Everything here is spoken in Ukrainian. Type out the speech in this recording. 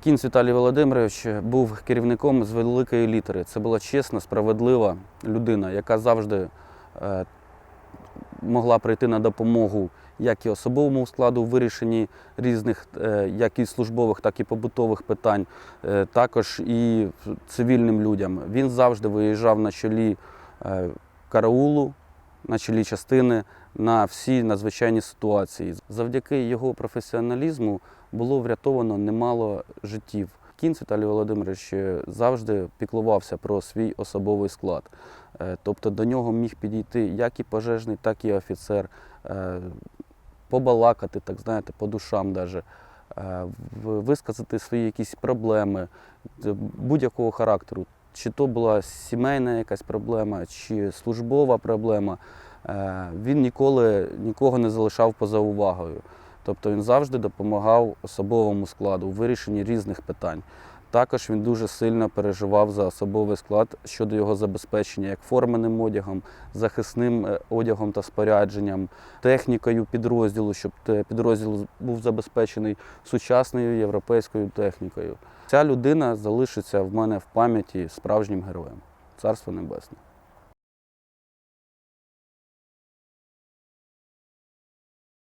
Кінць Віталій Володимирович був керівником з великої літери. Це була чесна, справедлива людина, яка завжди е, могла прийти на допомогу як і особовому складу в вирішенні різних е, як і службових, так і побутових питань, е, також і цивільним людям. Він завжди виїжджав на чолі караулу, на чолі частини на всі надзвичайні ситуації. Завдяки його професіоналізму було врятовано немало життів. Кінць Віталій Володимирович завжди піклувався про свій особовий склад. Е, Тобто до нього міг підійти як і пожежний, так і офіцер, е, побалакати, так знаєте, по душам даже, е, висказати свої якісь проблеми будь-якого характеру. Чи то була сімейна якась проблема, чи службова проблема. Е, Він ніколи нікого не залишав поза увагою. Тобто він завжди допомагав особовому складу у вирішенні різних питань. Також він дуже сильно переживав за особовий склад щодо його забезпечення як форменим одягом, захисним е, одягом та спорядженням, технікою підрозділу, щоб підрозділ був забезпечений сучасною європейською технікою. Ця людина залишиться в мене в пам'яті справжнім героєм. Царство Небесне.